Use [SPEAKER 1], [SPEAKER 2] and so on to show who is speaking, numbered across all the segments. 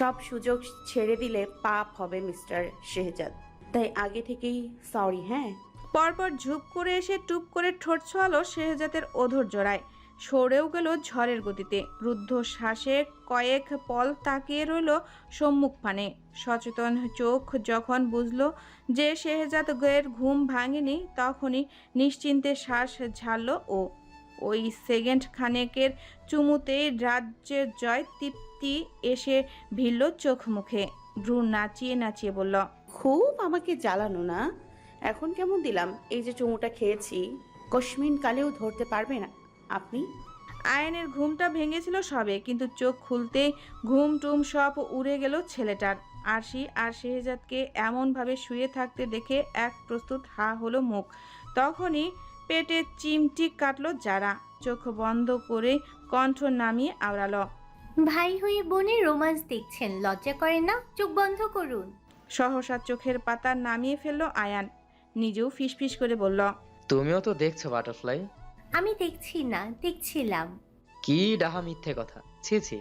[SPEAKER 1] সব সুযোগ ছেড়ে দিলে পাপ হবে, মিস্টার শেহজাদ। তাই আগে থেকেই সরি হ্যাঁ?
[SPEAKER 2] পরপর ঝুপ করে এসে টুপ করে ঠোঁট ছোয়ালো শেহজাদের অধর জোড়ায় সরেও গেল ঝড়ের গতিতে। রুদ্ধ শ্বাসে কয়েক পল তাকিয়ে রইল সম্মুখ পানে সচেতন চোখ যখন বুঝলো যে শেহজাদ গয়ের ঘুম ভাঙেনি, তখনই নিশ্চিন্তে শ্বাস ঝাড়ল ও। ওই সেকেন্ড খানেকের চুমুতেই রাজ্যের জয় তৃপ্তি এসে ভিড়ল চোখ মুখে ভ্রু নাচিয়ে নাচিয়ে বলল
[SPEAKER 1] খুব আমাকে জ্বালানো না? এখন কেমন দিলাম? এই যে চুমুটা খেয়েছি কশ্মিন কালেও ধরতে পারবে না। আপনি?
[SPEAKER 2] আয়নের ঘুমটা ভেঙেছিল সবে কিন্তু চোখ খুলতে ঘুম টুম সব উড়ে গেল ছেলেটার। আরশি আর শেহজাদকে এমনভাবে শুয়ে থাকতে দেখে এক প্রস্তুত হা হলো মুখ। তখনই পেটে চিমটি কাটলো যারা। চোখ বন্ধ করে কণ্ঠ নামিয়ে আওড়ালো
[SPEAKER 3] ভাই হয়ে বোনের রোমান্স দেখছেন লজ্জা করেন না? চোখ বন্ধ করুন।
[SPEAKER 2] সহসা চোখের পাতা নামিয়ে ফেলল আয়ান। নিজেও ফিসফিস করে বলল
[SPEAKER 4] তুমিও তো দেখছ বাটারফ্লাই?
[SPEAKER 3] আমি দেখছি না দেখছিলাম।
[SPEAKER 4] কি ডাহা মিথ্যে কথা। ছি ছি।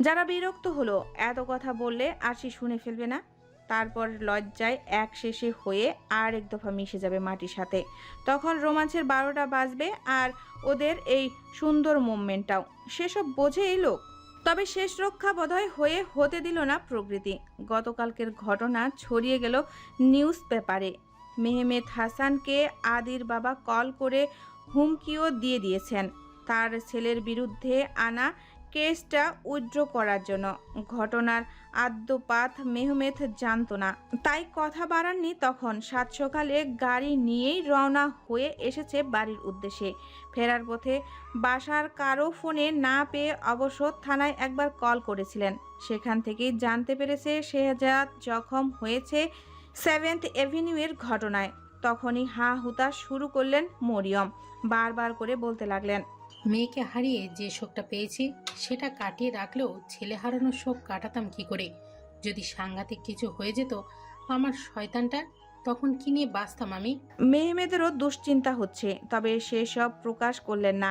[SPEAKER 2] যারা বিরক্ত হলো এত কথা বললে আর সে শুনে ফেলবে না। তারপর লজ্জায় এক শেষে হয়ে আর এক দফা মিশে যাবে মাটির সাথে। তখন রোমাঞ্চের বারোটা বাজবে আর ওদের এই সুন্দর মুভমেন্টটাও। সেসব বোঝে এই লোক? তবে শেষ রক্ষা বোধহয় হয়ে হতে দিল না প্রকৃতি। গতকালকের ঘটনা ছড়িয়ে গেল নিউজ পেপারে। মেহমেদ হাসানকে আদির বাবা কল করে হুমকিও দিয়ে দিয়েছেন। তার ছেলের বিরুদ্ধে আনা কেসটা উইথড্র করার জন্য। ঘটনার আদ্যপাত মেহমেদ জানতো না। তাই কথা বাড়াননি তখন। সাত সকালে গাড়ি নিয়েই রওনা হয়ে এসেছে বাড়ির উদ্দেশ্যে। ফেরার পথে বাসার কারও ফোনে না পেয়ে অবশ্য থানায় একবার কল করেছিলেন। সেখান থেকেই জানতে পেরেছে শেহজাদ জখম হয়েছে সেভেন্থ এভিনিউয়ের ঘটনায়। তখনই হা হুতাশ শুরু করলেন মরিয়ম। বারবার করে বলতে লাগলেন,
[SPEAKER 5] মেয়েকে হারিয়ে যে শোকটা পেয়েছি, সেটা কাটিয়ে রাখলেও ছেলে হারানোর শোক কাটাতাম কি করে? যদি সাংঘাতিক কিছু হয়ে যেত, আমার শয়তানটা তখন কি নিয়ে বাঁচতাম আমি
[SPEAKER 2] মেহমেদেরও দুশ্চিন্তা হচ্ছে তবে সে সব প্রকাশ করলেন না।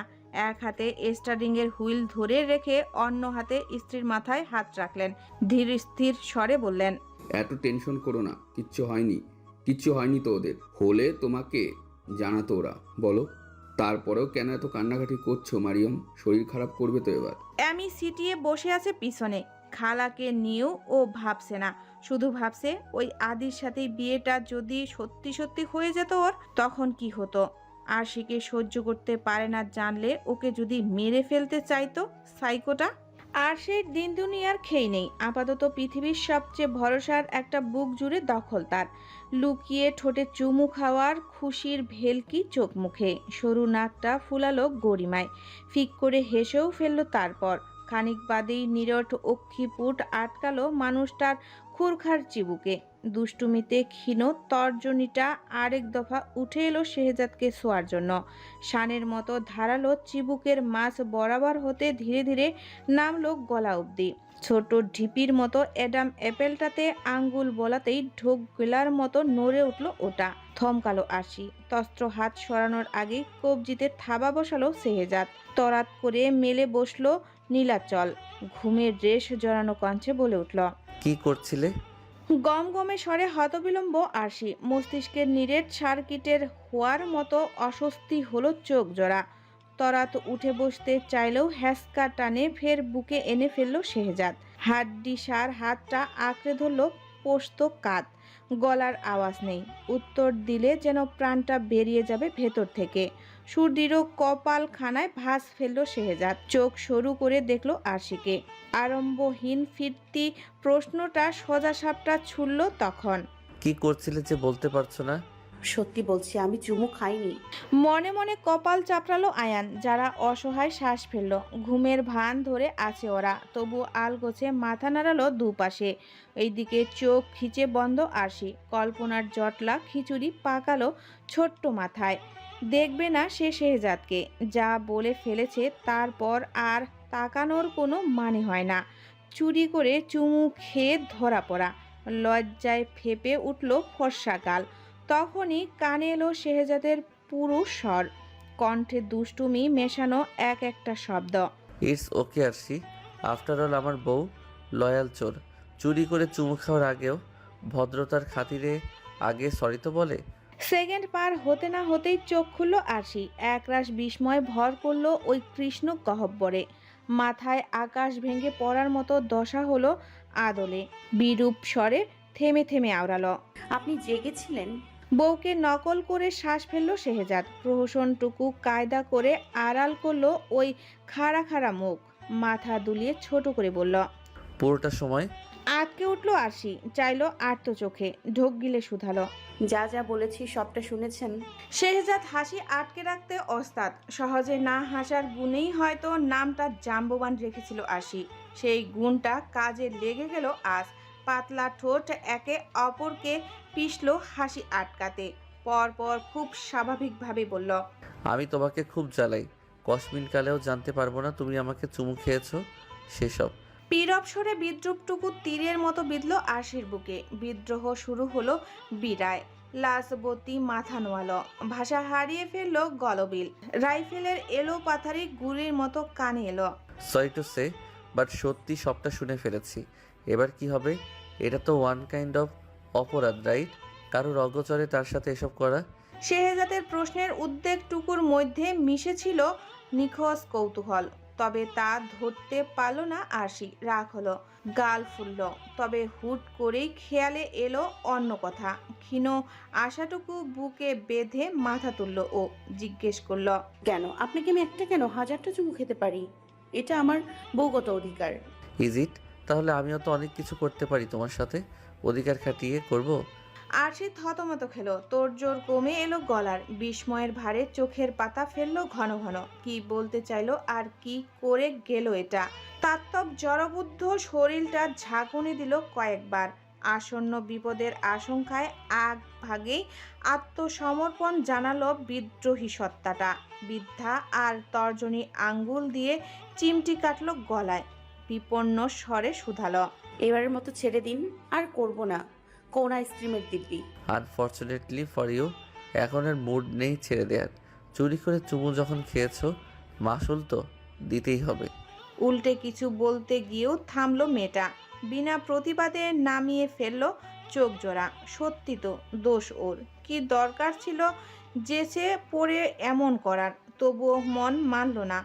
[SPEAKER 2] এক হাতে স্টারিংয়ের হুইল ধরে রেখে অন্য হাতে স্ত্রীর মাথায় হাত রাখলেন। ধীর স্থির স্বরে বললেন
[SPEAKER 6] এত টেনশন করো না কিচ্ছু হয়নি কিচ্ছু হয়নি তো ওদের। হলে তোমাকে জানাতো ওরা বলো। তারপরেও কেন এত কান্নাকাটি করছ মারিয়ম? শরীর খারাপ করবে তো এবার?
[SPEAKER 2] আমি সিটিয়ে বসে আছে পিছনে। খালাকে নিয়েও ও ভাবছে না। শুধু ভাবছে ওই আদির সাথে বিয়েটা যদি সত্যি সত্যি হয়ে যেত ওর, তখন কি হতো? আর সেকে সহ্য করতে পারে না জানলে ওকে যদি মেরে ফেলতে চাইতো, সাইকোটা? আর সেই দিন দুনিয়ার খেই নেই। আপাতত পৃথিবীর সবচেয়ে ভরসার একটা বুক জুড়ে দখল তার। লুকিয়ে ঠোঁটে চুমু খাওয়ার খুশির ভেলকি চোখ মুখে সরু নাকটা ফুলালো গরিমায়। ফিক করে হেসেও ফেলল তারপর। খানিক বাদেই নিরট অক্ষিপুট আটকালো মানুষটার খুরখার চিবুকে। দুষ্টুমিতে ক্ষীণ তর্জনীটা আরেক দফা উঠে এলো শেহজাদকে শোয়ার জন্য। শানের মতো ধারালো চিবুকের মাছ বরাবর হতে ধীরে ধীরে নামলো গলা অবধি। ছোট ঢিপির মতো অ্যাডাম অ্যাপেলটাতে আঙ্গুল বলাতেই ঢোক গেলার মতো নড়ে উঠল ওটা। থমকালো আসি তস্ত্র হাত সরানোর আগে কবজিতে থাবা বসালো সেহেজাদ তরাত করে মেলে বসল নীলাচল ঘুমের রেশ জড়ানো কঞ্চে বলে উঠল
[SPEAKER 7] কি করছিলে?
[SPEAKER 2] গম গমে স্বরে হতবিলম্ব আসি মস্তিষ্কের নিরেট সার্কিটের হওয়ার মতো অস্বস্তি হলো চোখ জোড়া। তরাত উঠে বসতে চাইলেও হ্যাসকা টানে ফের বুকে এনে ফেলল শেহজাদ। হাড্ডি সার হাতটা আঁকড়ে ধরল পোস্ত কাত গলার আওয়াজ নেই। উত্তর দিলে যেন প্রাণটা বেরিয়ে যাবে ভেতর থেকে। সুদৃঢ় কপাল খানায় ভাস ফেলল শেহজাদ। চোখ সরু করে দেখল আরশিকে। আরম্ভহীন ফিরতি প্রশ্নটা সোজা সাপটা ছুড়ল তখন।
[SPEAKER 7] কি করছিলে যে বলতে পারছ না?
[SPEAKER 1] সত্যি বলছি আমি চুমু খাইনি।
[SPEAKER 2] মনে মনে কপাল চাপড়ালো আয়ান যারা অসহায় শ্বাস ফেলল। ঘুমের ভান ধরে আছে ওরা তবু আলগোছে মাথা নাড়ালো দুপাশে। এইদিকে চোখ খিচে বন্ধ আসি কল্পনার জটলা খিচুড়ি পাকালো ছোট্ট মাথায়। দেখবে না সে শেহজাদকে। যা বলে ফেলেছে তারপর আর তাকানোর কোনো মানে হয় না। চুরি করে চুমু খেয়ে ধরা পড়া। লজ্জায় ফেপে উঠল ফর্সাকাল তখনই কানে এলো শেহজাদের পুরো স্বর। কণ্ঠে দুষ্টুমি মেশানো এক একটা শব্দ।
[SPEAKER 7] It's okay Arshi after all, আমার বউ লয়াল চোর। চুরি করে চুমু খাওয়ার আগেও ভদ্রতার খাতিরে আগে সরি তো বলে?
[SPEAKER 2] সেকেন্ড পার হতে না হতেই চোখ খুলল আরশি। একরাশ বিস্ময় ভর করল ওই কৃষ্ণ গহব্বরে। মাথায় আকাশ ভেঙে পড়ার মতো দশা হলো আদলে। বিরূপ স্বরে থেমে থেমে আওড়ালো।
[SPEAKER 1] আপনি জেগেছিলেন?
[SPEAKER 2] বউকে নকল করে শ্বাস ফেলল শেহজাদ। প্রহসনটুকু কায়দা করে আড়াল করল ওই খাড়া খাড়া মুখ। মাথা দুলিয়ে ছোট করে বলল
[SPEAKER 7] পুরোটা সময়
[SPEAKER 2] আটকে উঠল আরশি চাইলো আর্ত চোখে ঢোক গিলে শুধালো।
[SPEAKER 1] যা যা বলেছি সবটা শুনেছেন?
[SPEAKER 2] শেহজাদ হাসি আটকে রাখতে ওস্তাদ সহজে না হাসার গুণেই হয়তো নামটা জাম্ববান রেখেছিল আশি সেই গুণটা কাজে লেগে গেল আজ পাতলা ঠোঁট একে অপরকে পিষলো হাসি আটকাতে। পরপর খুব স্বাভাবিকভাবে বলল
[SPEAKER 7] আমি তোমাকে খুব জ্বালাই কসমিন কালেও জানতে পারব না তুমি আমাকে চুমু খেয়েছো সেসব।
[SPEAKER 2] পীরব সরে বিদ্রুপটুকু তীরের মতো বিঁধল আশির বুকে। বিদ্রোহ শুরু হলো বিরায় লাশবতী মাথা নোয়ালো। ভাষা হারিয়ে ফেলল গলবিল। রাইফেলের এলো পাথারি গুলির মতো কানে এলো।
[SPEAKER 7] সরি টু সে বাট সত্যি সবটা শুনে ফেলেছি। এবার কি হবে? এটা তো ওয়ান কাইন্ড অফ অপরাধ রাইট কারোর অগোচরে তার সাথে এসব করা?
[SPEAKER 2] শেহজাদের প্রশ্নের উদ্বেগটুকুর মধ্যে মিশেছিল নিখোঁজ কৌতূহল। তবে তা ধরতে পারল না আরশি। রাগ হলো গাল ফুলল। তবে হুট করেই খেয়ালে এলো অন্য কথা। ক্ষীণ আশাটুকু বুকে বেঁধে মাথা তুলল ও জিজ্ঞেস করল
[SPEAKER 1] কেন? আপনাকে আমি একটা কেন? হাজারটা চুমু খেতে পারি। এটা আমার বৌগত অধিকার।
[SPEAKER 7] Is it? তাহলে আমিও তো অনেক কিছু করতে পারি তোমার সাথে। অধিকার খাটিয়ে করব?
[SPEAKER 2] আরশি থতমত খেলো। তোর জোর কমে এলো গলার। বিস্ময়ের ভারে চোখের পাতা ফেলল ঘন ঘন। কি বলতে চাইলো আর কি করে গেল এটা? তাত্তব জড়বুদ্ধ শরীরটা ঝাঁকুনি দিল কয়েকবার। আসন্ন বিপদের আশঙ্কায় আগ ভাগেই আত্মসমর্পণ জানালো বিদ্রোহী সত্তাটা। বৃদ্ধা আর তর্জনী আঙ্গুল দিয়ে চিমটি কাটল গলায়। বিপন্ন স্বরে শুধালো,
[SPEAKER 1] এবারের মতো ছেড়ে দিন, আর করব না। কোন আইসক্রিমের দিব্যি?
[SPEAKER 7] আনফর্চুনেটলি ফর ইউ এখন আর মুড নেই ছেড়ে দেয়ার। চুরি করে চুমু যখন খেয়েছো মাসুল তো দিতেই হবে।
[SPEAKER 2] উল্টে কিছু বলতে গিয়েও থামলো মেয়েটা। বিনা প্রতিবাদে নামিয়ে ফেলল চোখ জোড়া। সত্যি তো দোষ ওর। কি দরকার ছিল যেচে পড়ে এমন করার? তবুও মন মানল না।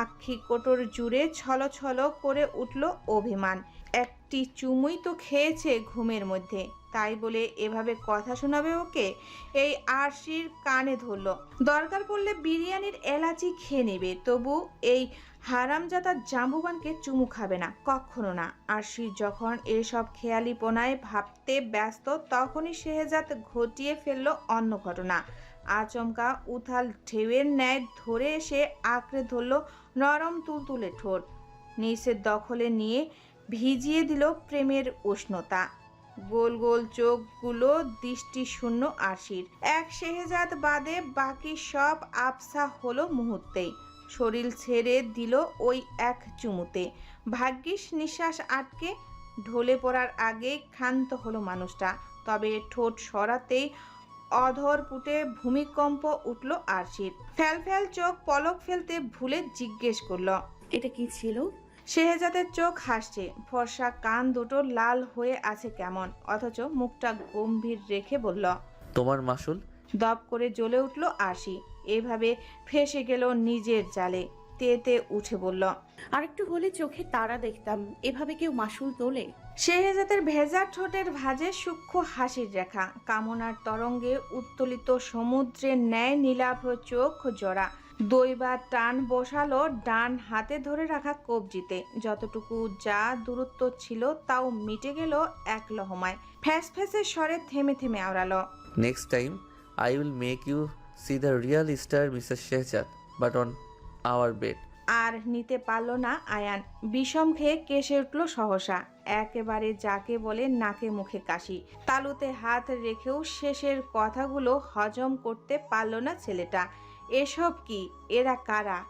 [SPEAKER 2] আক্ষি কোটর জুড়ে ছলো ছলো করে উঠল অভিমান। একটি চুমুই তো খেয়েছে ঘুমের মধ্যে। তাই বলে এভাবে কথা শোনাবে ওকে? এই আরশির কানে ধরলো। দরকার পড়লে বিরিয়ানির এলাচি খেয়ে নেবে, তবু এই হারামজাদা জাম্বুবানকে চুমু খাবে না, কখনো না। আরশি যখন এসব খেয়ালিপনায় ভাবতে ব্যস্ত, তখনই শেহজাদ ঘটিয়ে ফেলল অন্য ঘটনা। আচমকা উথাল ঢেউয়ের ন্যায় ধরে এসে আঁকড়ে ধরল নরম তুলতুলে ঠোঁট। নিচের দখলে নিয়ে ভিজিয়ে দিল প্রেমের উষ্ণতা। গোল গোল চোখগুলো দৃষ্টি শূন্য আশির এক শেহজাদ বাদে বাকি সব আবসা হলো মুহূর্তেই। শরীর ছেড়ে দিল ওই এক চুমুতে। ভাগ্যিস নিঃশ্বাস আটকে ঢলে পড়ার আগে ক্ষান্ত হলো মানুষটা। তবে ঠোঁট সরাতেই অধর পুটে ভূমিকম্প উঠল আরশির। ফ্যাল ফ্যাল চোখ পলক ফেলতে ভুলে জিজ্ঞেস করল,
[SPEAKER 1] এটা কি ছিল?
[SPEAKER 2] শেহজাদের চোখ হাসছে। ফর্সা কান দুটো লাল হয়ে আছে কেমন? অথচ মুখটা গম্ভীর রেখে বলল
[SPEAKER 7] তোমার মাসুল?
[SPEAKER 2] দপ করে জ্বলে উঠল আশি এভাবে ফেসে গেল নিজের জালে। তেতে উঠে বলল
[SPEAKER 1] আরেকটু হলে চোখে তারা দেখতাম। এভাবে কেউ মাসুল তোলে?
[SPEAKER 2] শেহজাদের ভেজা ঠোঁটের ভাঁজে সূক্ষ্ম হাসির রেখা। কামনার তরঙ্গে উত্তোলিত সমুদ্রের ন্যায় নীলাভ চোখ জোড়া। দইবার টান বসালো ডান হাতে ধরে রাখা কবজিতে। যতটুকু যা দূরত্ব ছিল তাও মিটে গেল এক লহমায়। ফ্যাস ফ্যাসের স্বরে থেমে থেমে আওড়ালো।
[SPEAKER 7] Next time I will make you see the real star Mrs Shehzad but on our bed
[SPEAKER 2] আর নিতে পারল না আয়ান। বিষম খেয়ে কেসে উঠল সহসা। একেবারে যাকে বলে নাকে মুখে কাশি। তালুতে হাত রেখেও শেষের কথাগুলো হজম করতে পারল না ছেলেটা। এসব কি? এরা কারা?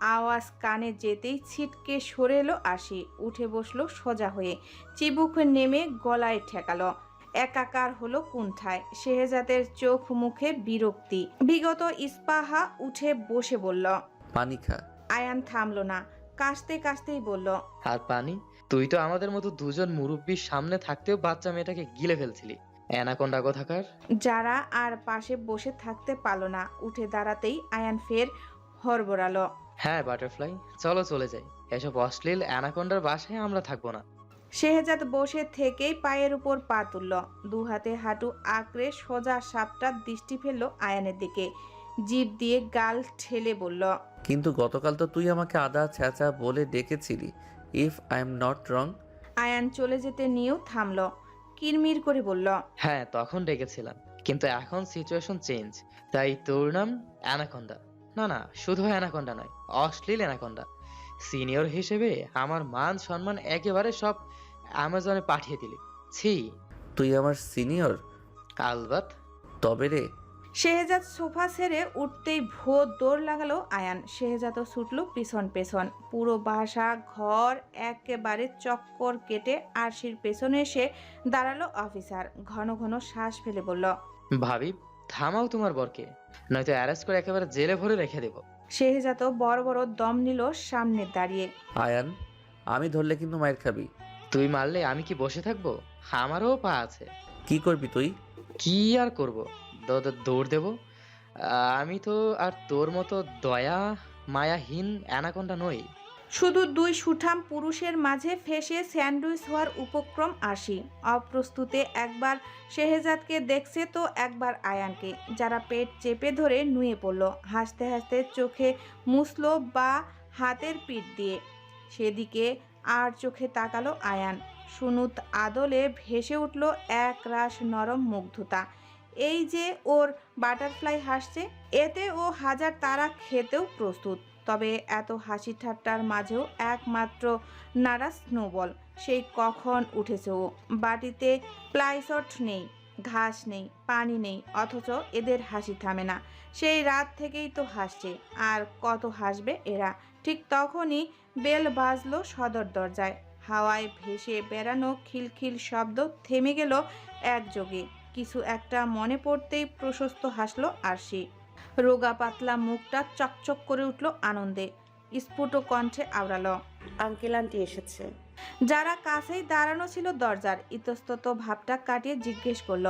[SPEAKER 2] আওয়াজ কানে যেতেই ছিটকে সরে এলো আসি উঠে বসল সোজা হয়ে। চিবুক নেমে গলায় ঠেকালো। একাকার হলো কুণ্ঠায়। শেহজাদের চোখ মুখে বিরক্তি। বিগত ইস্পাহা উঠে বসে বলল
[SPEAKER 7] পানি খা।
[SPEAKER 2] আয়ান থামলো না। কাশতে কাশতেই বলল
[SPEAKER 4] আর পানি? তুই তো আমাদের মতো দুজন মুরব্বীর সামনে থাকতেও বাচ্চা মেয়েটাকে গিলে ফেলছিলি। অ্যানাকোন্ডা কোথাকার?
[SPEAKER 2] যারা আর পাশে বসে থাকতে পারল না উঠে দাঁড়াতেই আয়ান ফের হরবড়ালো
[SPEAKER 4] হ্যাঁ বাটারফ্লাই চলো চলে যাই। এসব অশ্লীল অ্যানাকোন্ডার বাসায় আমরা থাকব না।
[SPEAKER 2] শেহজাদ বসে থেকেই পায়ের উপর পা তুলল। দু হাতে হাঁটু আঁকড়ে সোজা সাপটার দৃষ্টি ফেলল আয়ানের দিকে। জিভ দিয়ে গাল ঠেলে বলল
[SPEAKER 7] কিন্তু গতকাল তো তুই আমাকে আদা চেঁচা বলে ডেকেছিলি। If I am not wrong.
[SPEAKER 2] Ayaan চলে যেতে নিয়েও থামল। কিরমির করে বলল
[SPEAKER 4] হ্যাঁ তখন ডেকেছিলাম কিন্তু এখন সিচুয়েশন চেঞ্জ তাই তোর নাম অ্যানাকোন্ডা। না না শুধু অ্যানাকোন্ডা নয় অশ্লীল অ্যানাকোন্ডা। সিনিয়র হিসেবে আমার মান সম্মান একেবারে সব অ্যামাজনে পাঠিয়ে দিলি। ছি।
[SPEAKER 7] তুই আমার সিনিয়র
[SPEAKER 4] আলবাত।
[SPEAKER 7] তবে রে
[SPEAKER 2] শেহজাদ সোফা সেরে উঠতেই ভোর দৌড় লাগালো আয়ান। শেহজাদও ছুটল পিছন পেছন। পুরো বাসা ঘর একেবারে চক্কর কেটে আরশির পেছনে এসে দাঁড়াল অফিসার। ঘন ঘন শ্বাস ফেলে বলল
[SPEAKER 4] ভাবি থামাও তোমার বরকে নয়তো অ্যারেস্ট করে একেবারে জেলে ভরে রেখে দেবো।
[SPEAKER 2] শেহজাদও বড় বড় দম নিল সামনে দাঁড়িয়ে।
[SPEAKER 7] আয়ান আমি ধরলে কিন্তু মায়ের খাবি।
[SPEAKER 4] তুই মারলে আমি কি বসে থাকব? আমারও পা আছে।
[SPEAKER 7] কি করবি তুই?
[SPEAKER 4] কি আর করব? দৌড় দেব। আমি তো আর তোর মতো দয়া, মায়াহীন অ্যানাকোন্ডা নই।
[SPEAKER 2] শুধু দুই সুঠাম পুরুষের মাঝে ফেসে স্যান্ডউইচ হওয়ার উপক্রম আসি। অপ্রস্তুতে একবার শেহজাদকে দেখছে তো একবার আয়ানকে, যারা পেট চেপে ধরে নুয়ে পড়ল, হাসতে হাসতে চোখে মুছলো বা হাতের পিঠ দিয়ে। সেদিকে আর চোখে তাকালো আয়ান। সুনুত আদলে ভেসে উঠল এক রাস নরম মুগ্ধতা। এই যে ওর বাটারফ্লাই হাসছে, এতে ও হাজার তারা খেতেও প্রস্তুত। তবে এত হাসি ঠাট্টার মাঝেও একমাত্র নারা স্নোবল, সেই কখন উঠেছে ও। বাটিতে প্লাইসট নেই, ঘাস নেই, পানি নেই, অথচ এদের হাসি থামে না। সেই রাত থেকেই তো হাসছে, আর কত হাসবে এরা? ঠিক তখনই বেল বাজলো সদর দরজায়। হাওয়ায় ভেসে বেড়ানো খিলখিল শব্দ থেমে গেল একযোগে। কিছু একটা মনে পড়তেই প্রশস্ত হাসলো আরশি। রোগা পাতলা মুখটা চকচক করে উঠল আনন্দে। স্ফুট কণ্ঠে আওড়ালো
[SPEAKER 1] আঙ্কেল আন্টি এসেছে।
[SPEAKER 2] যারা কাছেই দাঁড়ানো ছিল দরজার ইতস্তত ভাবটা কাটিয়ে জিজ্ঞেস করল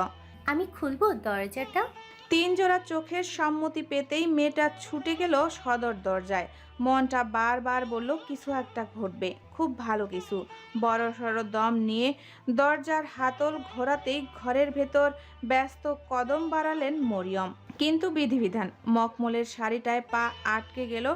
[SPEAKER 3] আমি খুলবো দরজাটা?
[SPEAKER 2] তিন জোড়া চোখের সম্মতি পেতেই মেয়েটা ছুটে গেল সদর দরজায়। মনটা বারবার বলল, কিছু একটা ঘটবে, খুব ভালো কিছু। বড় সড়ো দম নিয়ে দরজার হাতল ঘোরাতেই ঘরের ভেতর ব্যস্ত কদম বাড়ালেন মরিয়ম। কিন্তু বিধিবিধান মকমলের শাড়িটায় পা আটকে গেল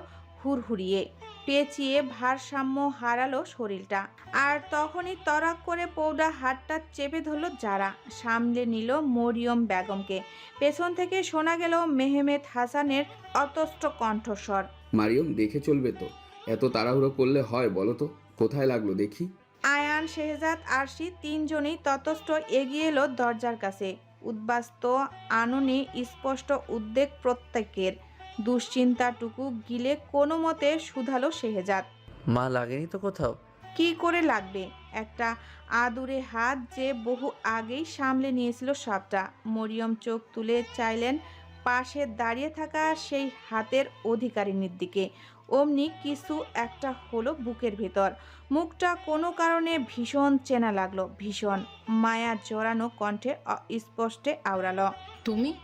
[SPEAKER 2] হুড়হুড়িয়ে। পেঁচিয়ে ভারসাম্য হারালো শরীরটা। আর তখনই তরাক করে পৌডা হাতটা চেপে ধরল যারা সামলে নিল মরিয়ম বেগমকে। পেছন থেকে শোনা গেল মেহমেদ হাসানের অতষ্ট কণ্ঠস্বর।
[SPEAKER 6] মারিয়ম দেখে চলবে তো। এত তাড়াহুড়ো করলে হয় বলো তো কোথায় লাগল দেখি?
[SPEAKER 2] আয়ান শেহজাদ আরশি তিনজনই ততস্থ এগিয়ে এলো দরজার কাছে। উদ্বাস্ত আননে স্পষ্ট উদ্বেগ প্রত্যেকের। দুশ্চিন্তাটুকু গিলে কোনো মতে শুধালো শেহজাদ।
[SPEAKER 7] মা লাগেনি তো কোথাও?
[SPEAKER 2] কি করে লাগবে? একটা আদুরে হাত যে বহু আগেই সামলে নিয়েছিল সবটা। মরিয়ম চোখ তুলে চাইলেন পাশে দাঁড়িয়ে থাকা সেই হাতের অধিকারিনীর দিকে। অমনি কিছু একটা হলো বুকের ভেতর। মুখটা কোনো কারণে ভীষণ চেনা লাগল ভীষণ। মায়া জড়ানো কণ্ঠে স্পষ্টে আওড়ালো।
[SPEAKER 5] তুমি?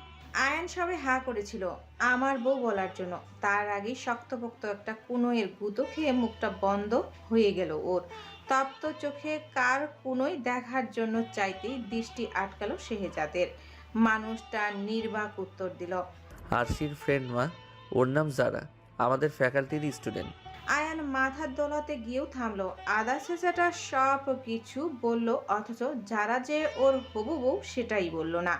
[SPEAKER 2] আয়ন সবে হা করেছিল আমার বউ বলার জন্য। তার আগেই শক্তপোক্ত একটা কুনোয়ের গুঁতো খেয়ে মুখটা বন্ধ হয়ে গেল ওর। তপ্ত চোখে কার কুনোই দেখার জন্য চাইতেই দৃষ্টি আটকালো শেহজাদের। মানুষটা নির্বাক উত্তর দিল
[SPEAKER 7] আরশির ফ্রেন্ড মা ওর নাম জারা আমাদের ফ্যাকাল্টির স্টুডেন্ট
[SPEAKER 2] আয়ান মাথার দোলাতে গিয়েও থামলো। আদা চেঁচাটা সব কিছু বলল অথচ যারা যে ওর হবু বউ সেটাই বলল না।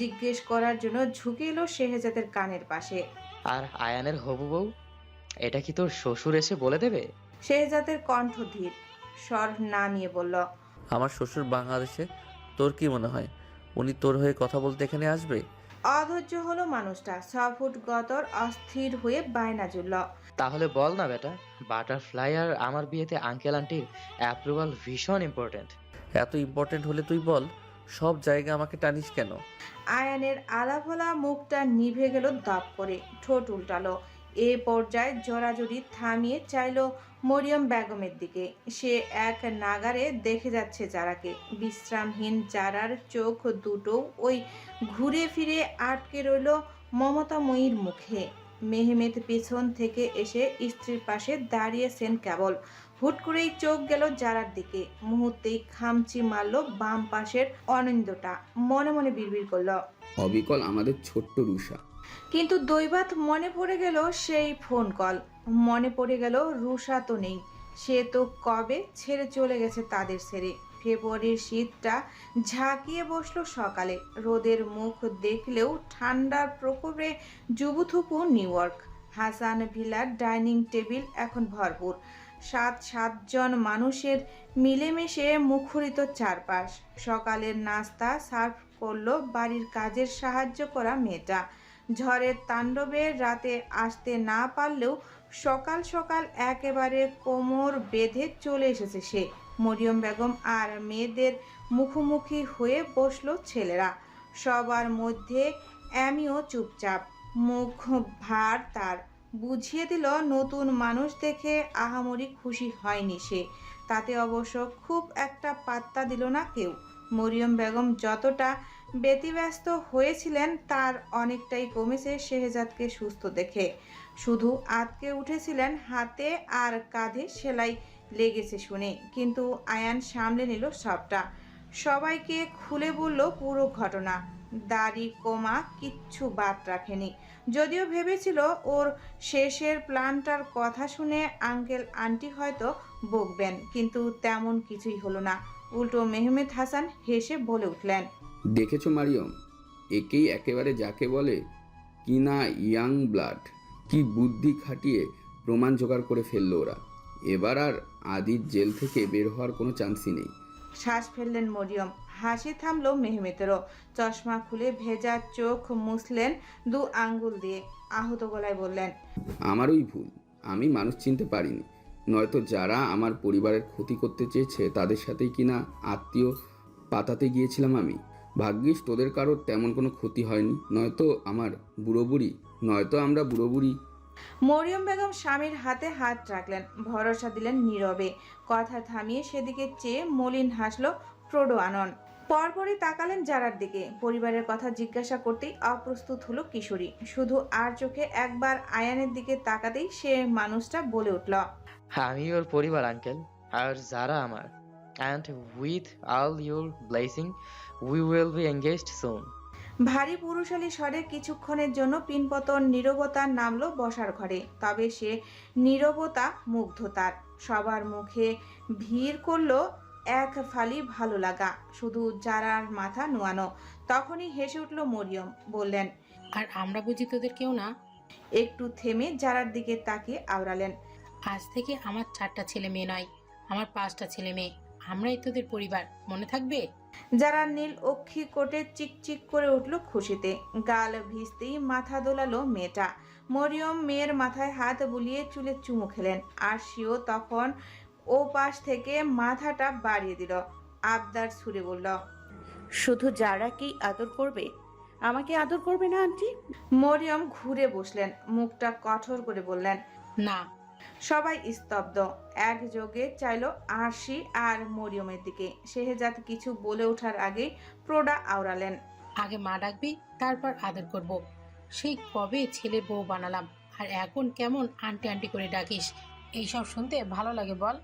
[SPEAKER 2] জিজ্ঞেস করার জন্য ঝুঁকে এলো শেহজাদের কানের পাশে।
[SPEAKER 4] আর আয়ানের হবু বউ এটা কি তোর শ্বশুর এসে বলে দেবে?
[SPEAKER 2] শেহজাদের কণ্ঠ ধীর স্বর না নিয়ে বলল
[SPEAKER 7] আমার শ্বশুর বাংলাদেশে তোর কি মনে হয়? উনি তোর হয়ে কথা বলতে এখানে আসবে?
[SPEAKER 2] অধৈর্য হলো মানুষটা ছ ফুট গতর অস্থির হয়ে বায়না জুড়ল।
[SPEAKER 4] তাহলে বল না বেটা বাটারফ্লাই আর আমার বিয়েতে আঙ্কেল আন্টির অ্যাপ্রুভাল ভীষণ ইম্পর্ট্যান্ট
[SPEAKER 7] এত ইম্পর্টেন্ট হলে তুই বল। সব জায়গা আমাকে টানিস কেন?
[SPEAKER 2] আয়ানের আলাভোলা মুখটা নিভে গেল দাপ করে, ঠোঁট উল্টালো। এ পর্যায়ে জোরাজুরি থামিয়ে চাইল মরিয়ম বেগমের দিকে। সে এক নাগারে দেখে যাচ্ছে যারাকে। বিশ্রামহীন যারার চোখ দুটো ওই ঘুরে ফিরে আটকে রইল মমতাময়ীর মুখে। মেহমেদ পেছন থেকে এসে স্ত্রীর পাশে দাঁড়িয়েছেন কেবল। হুট করেই চোখ গেল জারার দিকে। মুহূর্তেই খামচি মারল বাম পাশের অনিন্দটা মনে মনে বিড়বিড় করল।
[SPEAKER 6] অবিকল আমাদের ছোট্ট রুষা
[SPEAKER 2] কিন্তু দৈবাত মনে পড়ে গেল সেই ফোন কল। মনে পড়ে গেল রুষা তো নেই। সে তো কবে ছেড়ে চলে গেছে তাদের ছেড়ে। ফেব্রুয়ারির শীতটা ঝাঁকিয়ে বসল সকালে। রোদের মুখ দেখলেও ঠান্ডার প্রকোপে জুবুথুপু নিউ ইয়র্ক। হাসান ভিলার ডাইনিং টেবিল এখন ভরপুর। সাত সাতজন মানুষের মিলেমিশে মুখরিত চারপাশ। সকালের নাস্তা সার্ভ করল বাড়ির কাজের সাহায্য করা মেয়েটা। ঝড়ের তাণ্ডবে রাতে আসতে না পারলেও সকাল সকাল একেবারে কোমর বেঁধে চলে এসেছে সে। মরিয়ম বেগম আর মেয়েদের মুখোমুখি হয়ে বসল ছেলেরা। সবার মধ্যে আমিও চুপচাপ। মুখ ভার তার। বুঝিয়ে দিল, নতুন মানুষ দেখে আহামরি খুশি হয়নি সে। তাতে অবশ্য খুব একটা পাত্তা দিল না কেউ। মরিয়ম বেগম যতটা ব্যতিব্যস্ত হয়েছিলেন, তার অনেকটাই কমেছে শেহজাদকে সুস্থ দেখে। শুধু আতকে উঠেছিলেন হাতে আর কাঁধে সেলাই লেগেছে শুনে। কিন্তু আয়ান সামলে নিল সবটা। সবাইকে খুলে বলল পুরো ঘটনা। দাড়ি, কমা, কিচ্ছু বাদ রাখেনি। যদিও ভেবেছিল ওর শেষের প্ল্যানটার কথা শুনে আঙ্কেল, আন্টি হয়তো বকবেন, কিন্তু তেমন কিছুই হলো না। উল্টো মেহমেদ হাসান হেসে বলে উঠলেন,
[SPEAKER 6] দেখেছ মারিয়ম, একেই একেবারে যাকে বলে কি না ইয়াং ব্লাড, কি বুদ্ধি খাটিয়ে প্রমাণ জোগাড় করে ফেলল ওরা। এবার আর আদির জেল থেকে বের হওয়ার কোনো চান্সই নেই।
[SPEAKER 2] শ্বাস ফেললেন মরিয়ম। হাসি থামলো মেহমেতেরও চশমা খুলে ভেজা চোখ মুছলেন দু আঙ্গুল দিয়ে। আহত গলায় বললেন
[SPEAKER 6] আমারই ভুল। আমি মানুষ চিনতে পারিনি। নয়তো যারা আমার পরিবারের ক্ষতি করতে চেয়েছে তাদের সাথেই কিনা আত্মীয় পাতাতে গিয়েছিলাম আমি? ভাগ্যিস তোদের কারোর তেমন কোনো ক্ষতি হয়নি। নয়তো আমার বুড়ো বুড়ি নয়তো আমরা বুড়ো বুড়ি
[SPEAKER 2] মরিয়ম বেগম স্বামীর হাতে হাত রাখলেন, ভরসা দিলেন নীরবে। কথা থামিয়ে সেদিকে চেয়ে মলিন হাসলো প্রোডো আনন। পরপরই তাকালেন যারার দিকে। পরিবারের কথা জিজ্ঞাসা করতেই অপ্রস্তুত হলো কিশোরী। শুধু আর চোখে একবার আয়ানের দিকে তাকাতেই সে মানুষটা বলে উঠল,
[SPEAKER 4] আমি ওর পরিবার, আঙ্কেল, আর যারা আমার। And with all your blessing we will be engaged soon
[SPEAKER 2] ভারী পুরুষালী স্বরে কিছুক্ষণের জন্য পিনপতন নীরবতা নামলো বসার ঘরে তবে সে নীরবতা মুগ্ধতার সবার মুখে ভিড় করল এক ফালি ভালো লাগা শুধু যারার মাথা নোয়ানো। তখনই হেসে উঠল মরিয়ম বললেন
[SPEAKER 5] আর আমরা বুঝি তোদের কেউ না?
[SPEAKER 2] একটু থেমে যারার দিকে তাকিয়ে আওড়ালেন।
[SPEAKER 5] আজ থেকে আমার চারটা ছেলে মেয়ে নয় আমার পাঁচটা ছেলে মেয়ে। আমরাই তোদের পরিবার মনে থাকবে?
[SPEAKER 2] যারা নীল অক্ষি কোটে চিকচিক করে উঠল খুশিতে গাল ভিজতেই মাথা দোলালো মেয়েটা। মরিয়ম মেয়ের মাথায় হাত বুলিয়ে চুলে চুমু খেলেন আর সেও তখন ও পাশ থেকে মাথাটা বাড়িয়ে দিল আবদার সুরে বলল
[SPEAKER 1] শুধু যারাকেই আদর করবে? আমাকে আদর করবে না আন্টি?
[SPEAKER 2] মরিয়ম ঘুরে বসলেন মুখটা কঠোর করে বললেন
[SPEAKER 5] না
[SPEAKER 2] সবাই স্তব্ধ। একযোগে চাইলো আরশি আর মরিয়মের দিকে। শেহজাদ কিছু বলে ওঠার আগেই প্রোডা আওড়ালেন।
[SPEAKER 5] আগে মা ডাকবি তারপর আদর করব। সেই কবে ছেলে বউ বানালাম? আর এখন কেমন আন্টি আন্টি করে ডাকিস? এইসব শুনতে ভালো লাগে বল।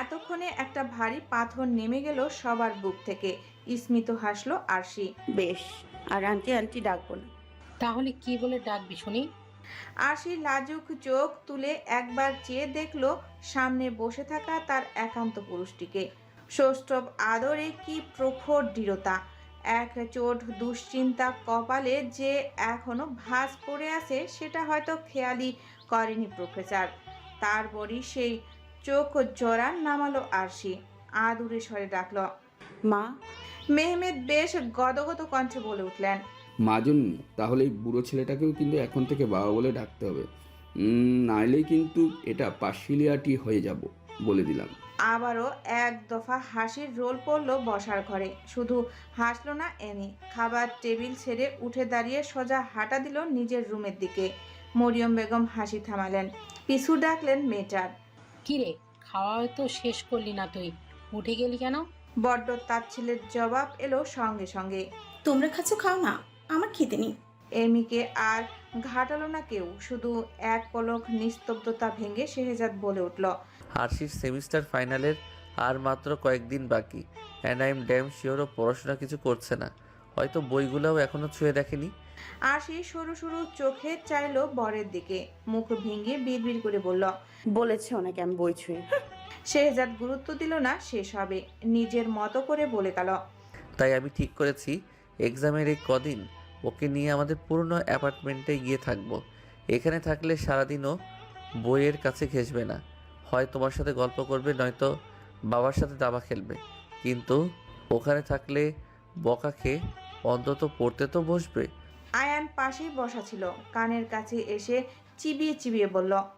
[SPEAKER 2] এতক্ষণে একটা ভারী পাথর নেমে গেল সবার বুক থেকে। স্মিত হাসলো আরশি।
[SPEAKER 1] বেশ আর আন্টি আন্টি ডাকবো না।
[SPEAKER 5] তাহলে কি বলে ডাকবি শুনি?
[SPEAKER 2] আরশি লাজুক চোখ তুলে একবার চেয়ে দেখল সামনে বসে থাকা তার একান্ত পুরুষটিকে। সৌষ্ঠব আদরে কি প্রখর দৃঢ়তা। এক চোট দুশ্চিন্তা কপালে যে এখনও ভাঁজ পড়ে আছে সেটা হয়তো খেয়ালি করেনি প্রফেসর। তারপরই সেই চোখ জোড়া নামালো আরশি। আদুরে স্বরে ডাকল,
[SPEAKER 1] মা।
[SPEAKER 2] মেহমেদ বেশ গদগদ কণ্ঠে বলে উঠলেন
[SPEAKER 6] মাজন্নি তাহলে এই বুড়ো ছেলেটাকেও কিন্তু এখন থেকে বাবা বলে ডাকতে হবে। নাইলে কিন্তু এটা পার্সিলিয়াটি হয়ে যাব বলে দিলাম।
[SPEAKER 2] আবারও এক দফা হাসির রোল পড়ল বসার ঘরে। শুধু হাসলো না এনি খাবার টেবিল ছেড়ে উঠে দাঁড়িয়ে সোজা হাঁটা দিল নিজের রুমের দিকে। মরিয়ম বেগম হাসি থামালেন। পিছু ডাকলেন মেয়েটার।
[SPEAKER 5] কিরে খাওয়া তো শেষ করলি না তুই উঠে গেলি কেন?
[SPEAKER 2] বড্ড তার ছেলের জবাব এলো সঙ্গে সঙ্গে।
[SPEAKER 8] তোমরা খাচ্ছ খাও না। আমার খেতে নেই।
[SPEAKER 2] এমিকে আর ঘাটালো না কেউ শুধু এক পলক নিস্তব্ধতা ভেঙে শেহজাদ বলে উঠল
[SPEAKER 7] আরশির সেমিস্টার ফাইনালের আর মাত্র কয়েকদিন বাকি। অ্যান্ড আই এম ড্যাম শিওরও পড়াশোনা কিছু করছে না। হয়তো বইগুলোও এখনও ছুঁয়ে দেখেনি।
[SPEAKER 2] আর সেই সরু সরু চোখে চাইলো বরের দিকে মুখ ভেঙে বিড়বিড় করে বলল
[SPEAKER 1] বলেছে ওনাকে আমি বই ছুঁয়ে।
[SPEAKER 2] শেহজাদ গুরুত্ব দিল না শেষ হবে। নিজের মতো করে বলে গেল
[SPEAKER 7] তাই আমি ঠিক করেছি এক্সামের এই কদিন ওকে নিয়ে আমাদের পুরনো অ্যাপার্টমেন্টে গিয়ে থাকব। এখানে থাকলে সারাদিনও বইয়ের কাছে ঘেসবে না। হয় তোমার সাথে গল্প করবে, নয়তো বাবার সাথে দাবা খেলবে। কিন্তু ওখানে থাকলে বকা খেয়ে অন্তত পড়তে তো বসবে।
[SPEAKER 2] আয়ান পাশেই বসা ছিল। কানের কাছে এসে চিবিয়ে চিবিয়ে বলল